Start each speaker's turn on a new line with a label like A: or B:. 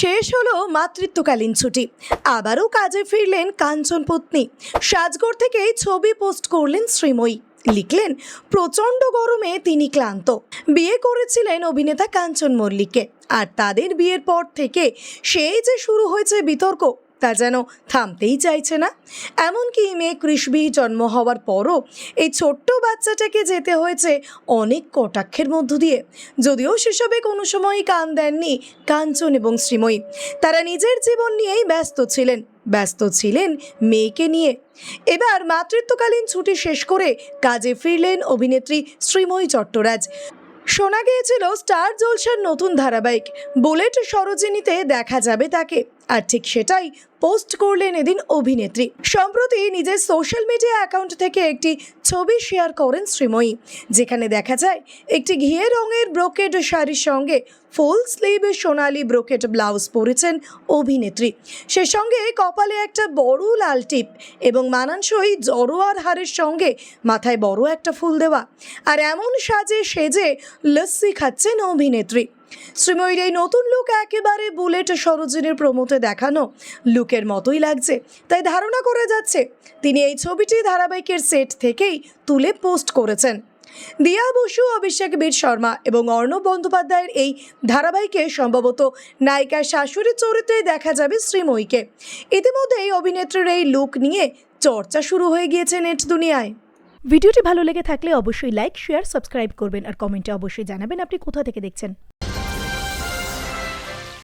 A: শেষ হলো মাতৃত্বকালীন ছুটি। আবারও কাজে ফিরলেন কাঞ্চন পত্নী। সাজগড় থেকে ছবি পোস্ট করলেন শ্রীময়ী। লিখলেন, প্রচণ্ড গরমে তিনি ক্লান্ত। বিয়ে করেছিলেন অভিনেতা কাঞ্চন মল্লিককে। আর তাদের বিয়ের পর থেকে সেই যে শুরু হয়েছে বিতর্ক তা যেন থামতেই চাইছে না। এমনকি মেয়ে কৃষ্ণবি জন্ম হওয়ার পরও এই ছোট্ট বাচ্চাটাকে যেতে হয়েছে অনেক কটাক্ষের মধ্য দিয়ে। যদিও সেসবে কোনো সময়ই কান দেননি কাঞ্চন এবং শ্রীময়ী। তারা নিজের জীবন নিয়েই ব্যস্ত ছিলেন ব্যস্ত ছিলেন মেয়েকে নিয়ে। এবার মাতৃত্বকালীন ছুটি শেষ করে কাজে ফিরলেন অভিনেত্রী শ্রীময়ী চট্টরাজ। শোনা গিয়েছিল স্টার জলসার নতুন ধারাবাহিক। বুলেট সরোজিনীতে দেখা যাবে তাকে। আর ঠিক সেটাই পোস্ট করলেন এদিন অভিনেত্রী। সম্প্রতি নিজের সোশ্যাল মিডিয়া অ্যাকাউন্ট থেকে একটি ছবি শেয়ার করেন শ্রীময়ী, যেখানে দেখা যায় একটি ঘিয়ে রঙের ব্রোকেড শাড়ির সঙ্গে ফুল স্লিভ সোনালি ব্রোকেট ব্লাউজ পরেছেন অভিনেত্রী। সে সঙ্গে কপালে একটা বড় লাল টিপ এবং মানানসই জড়োয়ার হারের সঙ্গে মাথায় বড় একটা ফুল দেওয়া। আর এমন সাজে সেজে লস্যি খাচ্ছেন অভিনেত্রী। শ্রীময়ীর এই নতুন লুক একেবারে বুলেট সরোজিনীর প্রমোতে দেখানো লুকের মতোই লাগছে, তাই ধারণা করা যাচ্ছে তিনি এই ছবিটি ধারাবাহিকের সেট থেকেই তুলে পোস্ট করেছেন। দিয়া বসু, অভিষেক বীর শর্মা এবং অর্ণব বন্দ্যোপাধ্যায়ের এই ধারাবাহিকে সম্ভবত নায়িকার শাশুড়ির চরিত্রে দেখা যাবে শ্রীময়ীকে। ইতিমধ্যেই অভিনেত্রীর এই লুক নিয়ে চর্চা শুরু হয়ে গিয়েছে নেট দুনিয়ায়।
B: ভিডিওটি ভালো লেগে থাকলে অবশ্যই লাইক শেয়ার সাবস্ক্রাইব করবেন আর কমেন্টে অবশ্যই জানাবেন আপনি কোথা থেকে দেখছেন।